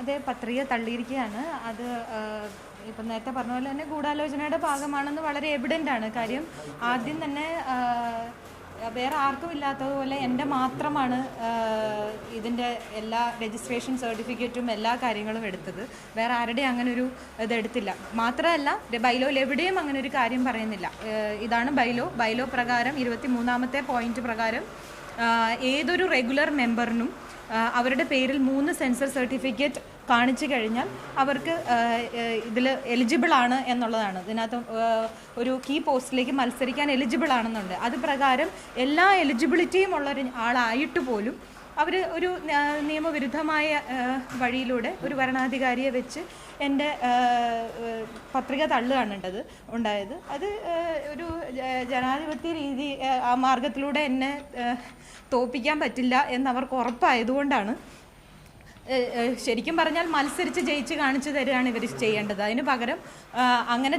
അതെ പത്രിക തള്ളിയിരിക്കുകയാണ്. അത് ഇപ്പം നേരത്തെ പറഞ്ഞ പോലെ തന്നെ ഗൂഢാലോചനയുടെ ഭാഗമാണെന്ന് വളരെ എവിഡന്റ് ആണ്. കാര്യം ആദ്യം തന്നെ വേറെ ആർക്കും ഇല്ലാത്തതുപോലെ എന്റെ മാത്രമാണ് ഇതിന്റെ എല്ലാ രജിസ്ട്രേഷൻ സർട്ടിഫിക്കറ്റും എല്ലാ കാര്യങ്ങളും എടുത്തത്. വേറെ ആരുടെയും അങ്ങനെ ഒരു ഇത് എടുത്തില്ല. മാത്രമല്ല ബൈലോയിൽ എവിടെയും അങ്ങനെ ഒരു കാര്യം പറയുന്നില്ല. ഇതാണ് ബൈലോ. ബൈലോ പ്രകാരം ഇരുപത്തി മൂന്നാമത്തെ പോയിന്റ് പ്രകാരം ഏതൊരു റെഗുലർ മെമ്പറിനും അവരുടെ പേരിൽ മൂന്ന് സെൻസർ സർട്ടിഫിക്കറ്റ് കാണിച്ചു കഴിഞ്ഞാൽ അവർക്ക് ഇതിൽ എലിജിബിൾ ആണ് എന്നുള്ളതാണ്. ഇതിനകത്ത് ഒരു കീ പോസ്റ്റിലേക്ക് മത്സരിക്കാൻ എലിജിബിൾ ആണെന്നുണ്ട്. അത് പ്രകാരം എല്ലാ എലിജിബിലിറ്റിയും ഉള്ള ഒരു ആളായിട്ട് പോലും അവർ ഒരു നിയമവിരുദ്ധമായ വഴിയിലൂടെ ഒരു ഭരണാധികാരിയെ വെച്ച് എന്റെ പത്രിക തള്ളുകയാണുണ്ടത് ഉണ്ടായത്. അത് ഒരു ജനാധിപത്യ രീതി ആ മാർഗത്തിലൂടെ എന്നെ തോൽപ്പിക്കാൻ പറ്റില്ല എന്നവർക്ക് ഉറപ്പായതുകൊണ്ടാണ് ശരിക്കും പറഞ്ഞാൽ മത്സരിച്ച് ജയിച്ച് കാണിച്ചു തരികയാണ് ഇവർ ചെയ്യേണ്ടത്. അതിന് പകരം അങ്ങനെ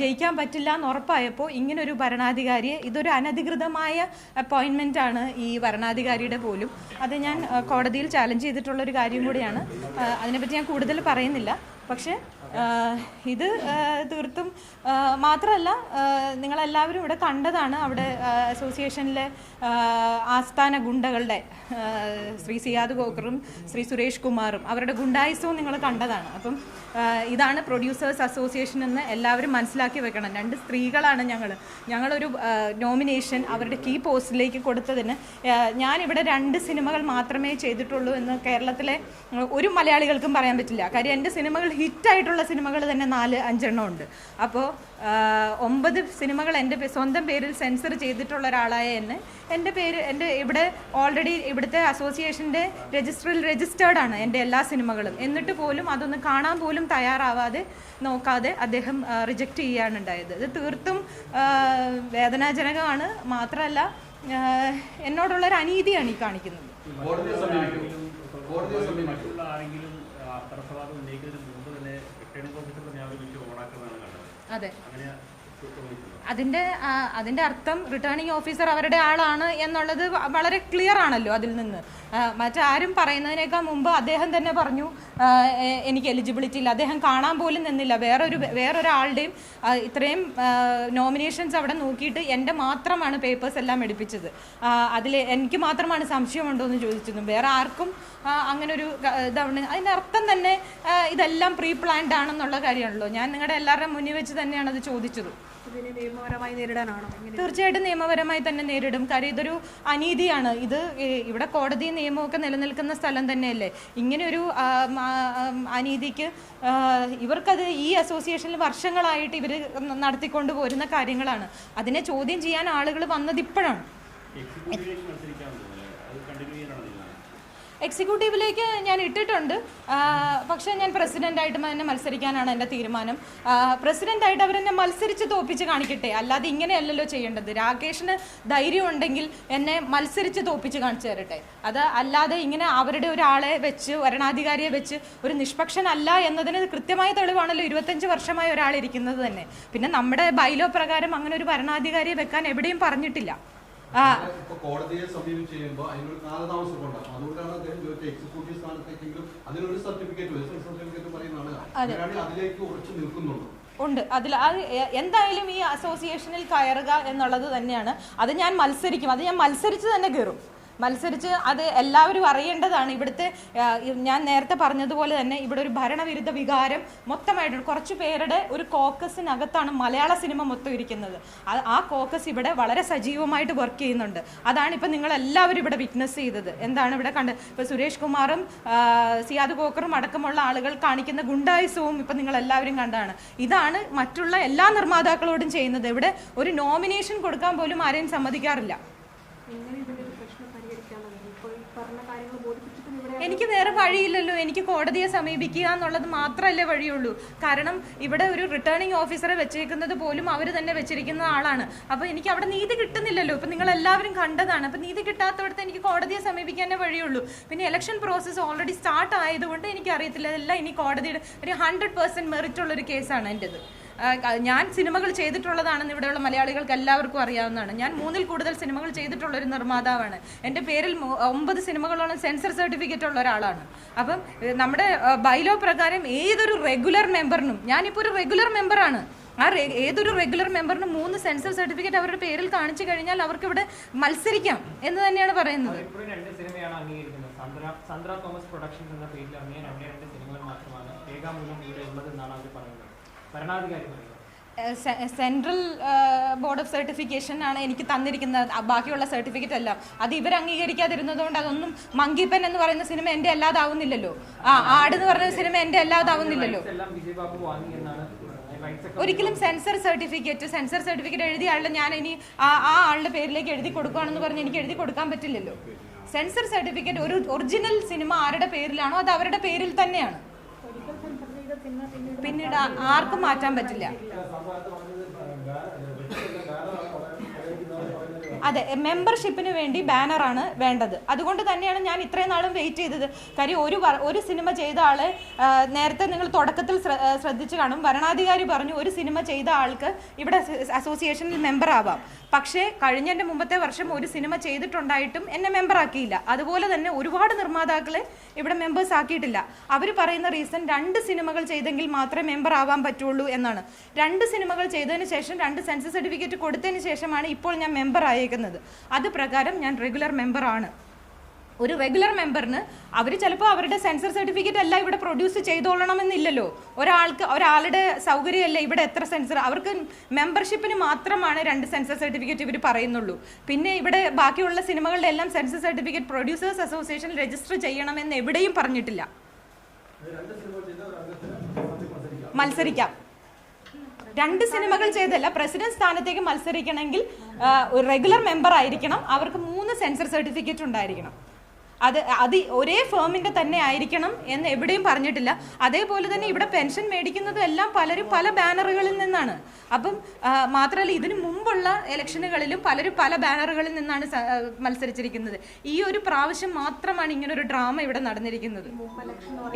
ജയിക്കാൻ പറ്റില്ല എന്ന് ഉറപ്പായപ്പോൾ ഇങ്ങനൊരു ഭരണാധികാരിയെ ഇതൊരു അനധികൃതമായ അപ്പോയിൻമെന്റ് ആണ് ഈ ഭരണാധികാരിയുടെ പോലും. അത് ഞാൻ കോടതിയിൽ ചാലഞ്ച് ചെയ്തിട്ടുള്ളൊരു കാര്യം കൂടിയാണ്. അതിനെപ്പറ്റി ഞാൻ കൂടുതൽ പറയുന്നില്ല. പക്ഷേ ഇത് തീർത്തും മാത്രമല്ല നിങ്ങളെല്ലാവരും ഇവിടെ കണ്ടതാണ് അവിടെ അസോസിയേഷനിലെ ആസ്ഥാന ഗുണ്ടകളുടെ ശ്രീ സിയാദ് ഗോക്കറും ശ്രീ സുരേഷ് കുമാറും അവരുടെ ഗുണ്ടായുസവും നിങ്ങൾ കണ്ടതാണ്. അപ്പം ഇതാണ് പ്രൊഡ്യൂസേഴ്സ് അസോസിയേഷൻ എന്ന് എല്ലാവരും മനസ്സിലാക്കി വെക്കണം. രണ്ട് സ്ത്രീകളാണ് ഞങ്ങൾ ഞങ്ങളൊരു നോമിനേഷൻ അവരുടെ കീ പോസ്റ്റിലേക്ക് കൊടുത്തതിന് ഞാനിവിടെ രണ്ട് സിനിമകൾ മാത്രമേ ചെയ്തിട്ടുള്ളൂ എന്ന് കേരളത്തിലെ ഒരു മലയാളികൾക്കും പറയാൻ പറ്റില്ല. കാര്യം എന്റെ സിനിമകൾ ഹിറ്റായിട്ടുള്ള സിനിമകൾ തന്നെ നാല് അഞ്ചെണ്ണം ഉണ്ട്. അപ്പോൾ ഒമ്പത് സിനിമകൾ എന്റെ സ്വന്തം പേരിൽ സെൻസർ ചെയ്തിട്ടുള്ള ഒരാളായ എന്നെ എന്റെ പേര് എന്റെ ഇവിടെ ഓൾറെഡി ഇവിടുത്തെ അസോസിയേഷന്റെ രജിസ്റ്ററിൽ രജിസ്റ്റേർഡ് ആണ് എന്റെ എല്ലാ സിനിമകളും. എന്നിട്ട് പോലും അതൊന്ന് കാണാൻ പോലും തയ്യാറാവാതെ നോക്കാതെ അദ്ദേഹം റിജക്റ്റ് ചെയ്യുകയാണ് ഉണ്ടായത്. ഇത് തീർത്തും വേദനാജനകമാണ്. മാത്രമല്ല എന്നോടുള്ള ഒരു അനീതിയാണ് ഈ കാണിക്കുന്നത്. അതെ. അതിന്റെ അതിന്റെ അർത്ഥം റിട്ടേണിംഗ് ഓഫീസർ അവരുടെ ആളാണ് എന്നുള്ളത് വളരെ ക്ലിയർ ആണല്ലോ അതിൽ നിന്ന്. മറ്റാരും പറയുന്നതിനേക്കാൾ മുമ്പ് അദ്ദേഹം തന്നെ പറഞ്ഞു എനിക്ക് എലിജിബിലിറ്റി ഇല്ല. അദ്ദേഹം കാണാൻ പോലും നിന്നില്ല. വേറൊരു വേറൊരാളുടെയും ഇത്രയും നോമിനേഷൻസ് അവിടെ നോക്കിയിട്ട് എന്റെ മാത്രമാണ് പേപ്പേഴ്സ് എല്ലാം എടുപ്പിച്ചത്. അതിൽ എനിക്ക് മാത്രമാണ് സംശയമുണ്ടോ എന്ന് ചോദിച്ചിരുന്നു. വേറെ ആർക്കും അങ്ങനൊരു ഇതാണ്. അതിന്റെ അർത്ഥം തന്നെ ഇതെല്ലാം പ്രീ പ്ലാൻഡ് ആണെന്നുള്ള കാര്യമാണല്ലോ. ഞാൻ നിങ്ങളുടെ എല്ലാവരുടെയും മുന്നിൽ വെച്ച് തന്നെയാണ് അത് ചോദിച്ചത്. ഇതിനെ നിയമപരമായി നേരിടാനാണോ? തീർച്ചയായിട്ടും നിയമപരമായി തന്നെ നേരിടും. കാര്യം ഇതൊരു അനീതിയാണ്. ഇത് ഇവിടെ കോടതി നിയമമൊക്കെ നിലനിൽക്കുന്ന സ്ഥലം തന്നെയല്ലേ? ഇങ്ങനെയൊരു ആം, ആം, അനീതിക്ക് ഇവർക്കത് ഈ അസോസിയേഷനിൽ വർഷങ്ങളായിട്ട് ഇവർ നടത്തിക്കൊണ്ട് പോരുന്ന കാര്യങ്ങളാണ്. അതിനെ ചോദ്യം ചെയ്യാൻ ആളുകൾ വന്നത് ഇപ്പോഴാണ്. എക്സിക്യൂട്ടീവിലേക്ക് ഞാൻ ഇട്ടിട്ടുണ്ട്. പക്ഷേ ഞാൻ പ്രസിഡന്റായിട്ട് തന്നെ മത്സരിക്കാനാണ് എന്റെ തീരുമാനം. പ്രസിഡന്റായിട്ട് അവരെന്നെ മത്സരിച്ച് തോപ്പിച്ച് കാണിക്കട്ടെ. അല്ലാതെ ഇങ്ങനെയല്ലല്ലോ ചെയ്യേണ്ടത്. രാകേഷിന് ധൈര്യം ഉണ്ടെങ്കിൽ എന്നെ മത്സരിച്ച് തോപ്പിച്ച് കാണിച്ചു തരട്ടെ. അത് അല്ലാതെ ഇങ്ങനെ അവരുടെ ഒരാളെ വെച്ച് ഭരണാധികാരിയെ വെച്ച് ഒരു നിഷ്പക്ഷനല്ല എന്നതിന് കൃത്യമായ തെളിവാണല്ലോ ഇരുപത്തഞ്ച് വർഷമായി ഒരാൾ ഇരിക്കുന്നത് തന്നെ. പിന്നെ നമ്മുടെ ബൈലോ പ്രകാരം അങ്ങനെ ഒരു ഭരണാധികാരിയെ വെക്കാൻ എവിടെയും പറഞ്ഞിട്ടില്ല. കോടതിയെ സമീപിച്ച് ചെയ്യുമ്പോൾ അതിനൊരു കാലതാമസം ഉണ്ടാകും അതുകൊണ്ടാണ് അദ്ദേഹം ചോദിച്ചത് എക്സിക്യൂട്ടീവ് സ്ഥാനത്തേക്കെങ്കിലും അതിനൊരു സർട്ടിഫിക്കറ്റ് സർട്ടിഫിക്കറ്റ് പറയുന്നതാണ് അതിലേക്ക് ഉറച്ചു നിൽക്കുന്നുള്ളൂ. ഉണ്ട്. അതിൽ അത് എന്തായാലും ഈ അസോസിയേഷനിൽ കയറുക എന്നുള്ളത് തന്നെയാണ്. അത് ഞാൻ മത്സരിക്കും. അത് ഞാൻ മത്സരിച്ച് തന്നെ കയറും മത്സരിച്ച് അത് എല്ലാവരും അറിയേണ്ടതാണ്. ഇവിടുത്തെ ഞാൻ നേരത്തെ പറഞ്ഞതുപോലെ തന്നെ ഇവിടെ ഒരു ഭരണവിരുദ്ധ വികാരം മൊത്തമായിട്ട് കുറച്ച് പേരുടെ ഒരു കോക്കസിനകത്താണ് മലയാള സിനിമ മൊത്തം ഇരിക്കുന്നത്. ആ കോക്കസ് ഇവിടെ വളരെ സജീവമായിട്ട് വർക്ക് ചെയ്യുന്നുണ്ട്. അതാണ് ഇപ്പം നിങ്ങൾ എല്ലാവരും ഇവിടെ വിറ്റ്നസ് ചെയ്തത്. എന്താണ് ഇവിടെ കണ്ട് ഇപ്പോൾ സുരേഷ് കുമാറും സിയാദ് കോക്കറും അടക്കമുള്ള ആളുകൾ കാണിക്കുന്ന ഗുണ്ടായുസവും ഇപ്പം നിങ്ങൾ എല്ലാവരും കണ്ടാണ്. ഇതാണ് മറ്റുള്ള എല്ലാ നിർമ്മാതാക്കളോടും ചെയ്യുന്നത്. ഇവിടെ ഒരു നോമിനേഷൻ കൊടുക്കാൻ പോലും ആരെയും സമ്മതിക്കാറില്ല. എങ്ങനെ ഇതിന്റെ ഒരു പ്രശ്നം പരിഹരിക്കാമെന്ന് ഇപ്പോൾ ഈ പറഞ്ഞ കാര്യങ്ങൾ ബോധിപ്പിച്ചിട്ടും ഇവിടെ എനിക്ക് വേറെ വഴിയില്ലല്ലോ. എനിക്ക് കോടതിയെ സമീപിക്കുക എന്നുള്ളത് മാത്രമല്ലേ വഴിയുള്ളൂ. കാരണം ഇവിടെ ഒരു റിട്ടേണിംഗ് ഓഫീസറെ വെച്ചേക്കുന്നത് പോലും അവർ തന്നെ വെച്ചിരിക്കുന്ന ആളാണ്. അപ്പോൾ എനിക്ക് അവിടെ നീതി കിട്ടുന്നില്ലല്ലോ. ഇപ്പം നിങ്ങൾ എല്ലാവരും കണ്ടതാണ്. അപ്പം നീതി കിട്ടാത്തവിടത്ത് എനിക്ക് കോടതിയെ സമീപിക്കാനേ വഴിയുള്ളൂ. പിന്നെ ഇലക്ഷൻ പ്രോസസ് ഓൾറെഡി സ്റ്റാർട്ട് ആയതുകൊണ്ട് എനിക്ക് അറിയത്തില്ല ഇതെല്ലാം ഇനി കോടതിയുടെ ഒരു ഹൺഡ്രഡ് പെർസെന്റ് മെറിറ്റ് ഉള്ളൊരു കേസാണ് എന്റെത് ഞാൻ സിനിമകൾ ചെയ്തിട്ടുള്ളതാണെന്ന് ഇവിടെയുള്ള മലയാളികൾക്ക് എല്ലാവർക്കും അറിയാവുന്നതാണ്. ഞാൻ മൂന്നിൽ കൂടുതൽ സിനിമകൾ ചെയ്തിട്ടുള്ള ഒരു നിർമ്മാതാവാണ്. എന്റെ പേരിൽ ഒമ്പത് സിനിമകളോളം സെൻസർ സർട്ടിഫിക്കറ്റ് ഉള്ള ഒരാളാണ്. അപ്പം നമ്മുടെ ബൈലോ പ്രകാരം ഏതൊരു റെഗുലർ മെമ്പറിനും ഞാനിപ്പോൾ ഒരു റെഗുലർ മെമ്പറാണ്. ആ ഏതൊരു റെഗുലർ മെമ്പറിനും മൂന്ന് സെൻസർ സർട്ടിഫിക്കറ്റ് അവരുടെ പേരിൽ കാണിച്ചു കഴിഞ്ഞാൽ അവർക്ക് ഇവിടെ മത്സരിക്കാം എന്ന് തന്നെയാണ് പറയുന്നത്. സന്ദ്ര തോമസ് പ്രൊഡക്ഷൻസ് എന്ന പേരിൽ ഇറങ്ങിയ രണ്ടേ രണ്ട് സിനിമകൾ മാത്രമാണ്. ഏകാമൂലം ഇവിടെ ഉള്ളതെന്നാണ് അവർ പറയുന്നത്. ഭരണാധികാരി സെൻട്രൽ ബോർഡ് ഓഫ് സർട്ടിഫിക്കേഷൻ ആണ് എനിക്ക് തന്നിരിക്കുന്നത്. ബാക്കിയുള്ള സർട്ടിഫിക്കറ്റ് എല്ലാം അത് ഇവർ അംഗീകരിക്കാതിരുന്നത് അംഗീകരിക്കാതിരുന്നതുകൊണ്ട് അതൊന്നും മങ്കിപ്പൻ എന്ന് പറയുന്ന സിനിമ എന്റെ അല്ലാതാവുന്നില്ലല്ലോ. ആ ആട് എന്ന് പറയുന്ന സിനിമ എന്റെ അല്ലാതാവുന്നില്ലല്ലോ. ഒരിക്കലും സെൻസർ സർട്ടിഫിക്കറ്റ് സെൻസർ സർട്ടിഫിക്കറ്റ് എഴുതിയ ആളുടെ ഞാൻ ഇനി ആ ആ ആളുടെ പേരിലേക്ക് എഴുതി കൊടുക്കുകയാണെന്ന് പറഞ്ഞ് എനിക്ക് എഴുതി കൊടുക്കാൻ പറ്റില്ലല്ലോ. സെൻസർ സർട്ടിഫിക്കറ്റ് ഒരു ഒറിജിനൽ സിനിമ ആരുടെ പേരിലാണോ അത് അവരുടെ പേരിൽ തന്നെയാണ് ഒരിക്കൽ സെൻസർ ചെയ്ത സിനിമ പിന്നീട് ആർക്കും മാറ്റാൻ പറ്റില്ല. അതെ മെമ്പർഷിപ്പിന് വേണ്ടി ബാനറാണ് വേണ്ടത്. അതുകൊണ്ട് തന്നെയാണ് ഞാൻ ഇത്രയും നാളും വെയിറ്റ് ചെയ്തത്. കാര്യം ഒരു ഒരു സിനിമ ചെയ്ത ആളെ നേരത്തെ നിങ്ങൾ തുടക്കത്തിൽ ശ്രദ്ധിച്ചു കാണും. ഭരണാധികാരി പറഞ്ഞു ഒരു സിനിമ ചെയ്ത ആൾക്ക് ഇവിടെ അസോസിയേഷനിൽ മെമ്പർ ആവാം. പക്ഷേ കഴിഞ്ഞ എന്റെ മുമ്പത്തെ വർഷം ഒരു സിനിമ ചെയ്തിട്ടുണ്ടായിട്ടും എന്നെ മെമ്പറാക്കിയില്ല അതുപോലെ തന്നെ ഒരുപാട് നിർമ്മാതാക്കളെ ഇവിടെ മെമ്പേഴ്സ് ആക്കിയിട്ടില്ല. അവർ പറയുന്ന റീസൺ രണ്ട് സിനിമകൾ ചെയ്തെങ്കിൽ മാത്രമേ മെമ്പർ ആവാൻ പറ്റുള്ളൂ എന്നാണ്. രണ്ട് സിനിമകൾ ചെയ്തതിന് ശേഷം രണ്ട് സെൻസസ് സർട്ടിഫിക്കറ്റ് കൊടുത്തതിന് ശേഷമാണ് ഇപ്പോൾ ഞാൻ മെമ്പർ ആയേക്കുന്നത് അത് പ്രകാരം ഞാൻ റെഗുലർ മെമ്പറാണ് ആണ്. ഒരു റെഗുലർ മെമ്പറിന് അവർ ചിലപ്പോൾ അവരുടെ സെൻസർ സർട്ടിഫിക്കറ്റ് എല്ലാം ഇവിടെ പ്രൊഡ്യൂസ് ചെയ്തോളണമെന്നില്ലല്ലോ. ഒരാൾക്ക് ഒരാളുടെ സൗകര്യമല്ല ഇവിടെ എത്ര സെൻസർ അവർക്ക് മെമ്പർഷിപ്പിന് മാത്രമാണ് രണ്ട് സെൻസർ സർട്ടിഫിക്കറ്റ് ഇവർ പറയുന്നുള്ളൂ. പിന്നെ ഇവിടെ ബാക്കിയുള്ള സിനിമകളുടെ എല്ലാം censor certificate producers association register ചെയ്യണമെന്ന് എവിടെയും പറഞ്ഞിട്ടില്ല. മത്സരിക്കാം. രണ്ട് സിനിമകൾ ചെയ്തല്ല പ്രസിഡന്റ് സ്ഥാനത്തേക്ക് മത്സരിക്കണമെങ്കിൽ ഒരു റെഗുലർ മെമ്പർ ആയിരിക്കണം. അവർക്ക് മൂന്ന് സെൻസർ സർട്ടിഫിക്കറ്റ് ഉണ്ടായിരിക്കണം. അത് അത് ഒരേ ഫേമിന്റെ തന്നെ ആയിരിക്കണം എന്ന് എവിടെയും പറഞ്ഞിട്ടില്ല. അതേപോലെ തന്നെ ഇവിടെ പെൻഷൻ മേടിക്കുന്നതും എല്ലാം പലരും പല ബാനറുകളിൽ നിന്നാണ്. അപ്പം മാത്രമല്ല ഇതിനു മുമ്പുള്ള ഇലക്ഷനുകളിലും പലരും പല ബാനറുകളിൽ നിന്നാണ് മത്സരിച്ചിരിക്കുന്നത്. ഈ ഒരു പ്രാവശ്യം മാത്രമാണ് ഇങ്ങനെ ഒരു ഡ്രാമ ഇവിടെ നടന്നിരിക്കുന്നത്.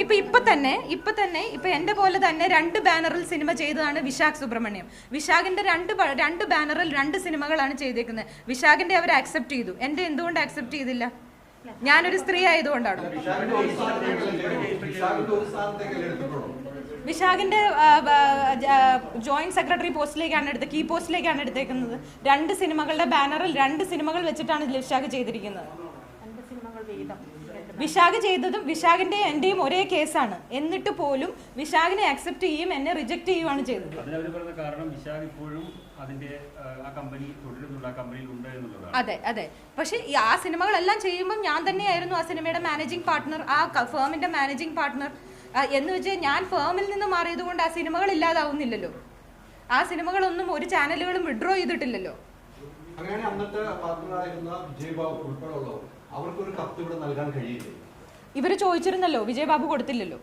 ഇപ്പൊ ഇപ്പൊ തന്നെ ഇപ്പൊ തന്നെ ഇപ്പൊ എന്റെ പോലെ തന്നെ രണ്ട് ബാനറിൽ സിനിമ ചെയ്തതാണ് വിശാഖ് സുബ്രഹ്മണ്യം. വിശാഖിന്റെ രണ്ട് രണ്ട് ബാനറിൽ രണ്ട് സിനിമകളാണ് ചെയ്തേക്കുന്നത്. വിശാഖിന്റെ അവർ അക്സെപ്റ്റ് ചെയ്തു. എന്റെ എന്തുകൊണ്ട് അക്സെപ്റ്റ് ചെയ്തില്ല? ഞാനൊരു സ്ത്രീ ആയതുകൊണ്ടാണ്. വിശാഖിന്റെ ജോയിന്റ് സെക്രട്ടറി പോസ്റ്റിലേക്കാണ് എടുത്ത് കീ പോസ്റ്റിലേക്കാണ് എടുത്തേക്കുന്നത്. രണ്ട് സിനിമകളുടെ ബാനറിൽ രണ്ട് സിനിമകൾ വെച്ചിട്ടാണ് വിശാഖ് ചെയ്തിരിക്കുന്നത്. രണ്ട് സിനിമകൾ വീതം. വിശാഖ് ചെയ്തതും വിശാഖിന്റെ എന്റെയും ഒരേ കേസാണ്. എന്നിട്ട് പോലും വിശാഖിനെ അക്സെപ്റ്റ് ചെയ്യും എന്നെ റിജക്ട് ചെയ്യുവാണ് ചെയ്തത്. കാരണം വിശാഖ് ഇപ്പോഴും അതിന്റെ ആ, ആ കമ്പനി തുടരുന്നുണ്ട് ആ കമ്പനിയിൽ ഉണ്ട് അതെ അതെ. പക്ഷെ ഈ ആ സിനിമകളെല്ലാം ചെയ്യുമ്പോൾ ഞാൻ തന്നെയായിരുന്നു ആ സിനിമയുടെ മാനേജിംഗ് പാർട്ട്ണർ ആ ഫേമിന്റെ മാനേജിംഗ് പാർട്ട്ണർ എന്ന് വെച്ചാൽ ഞാൻ ഫേമിൽ നിന്ന് മാറിയത് കൊണ്ട് ആ സിനിമകൾ ഇല്ലാതാവുന്നില്ലല്ലോ. ആ സിനിമകളൊന്നും ഒരു ചാനലുകളും വിഡ്രോ ചെയ്തിട്ടില്ലല്ലോ. അങ്ങനെ അന്നത്തെ പാർട്ട്ണറായിരുന്ന വിജയ് ബാബു ഉൾപ്പെടെയുള്ളവർ. അവർക്കൊരു കത്ത് ഇവിടെ നൽകാൻ കഴിയില്ലേ? ഇവർ ചോദിച്ചിരുന്നല്ലോ വിജയബാബു കൊടുത്തില്ലല്ലോ.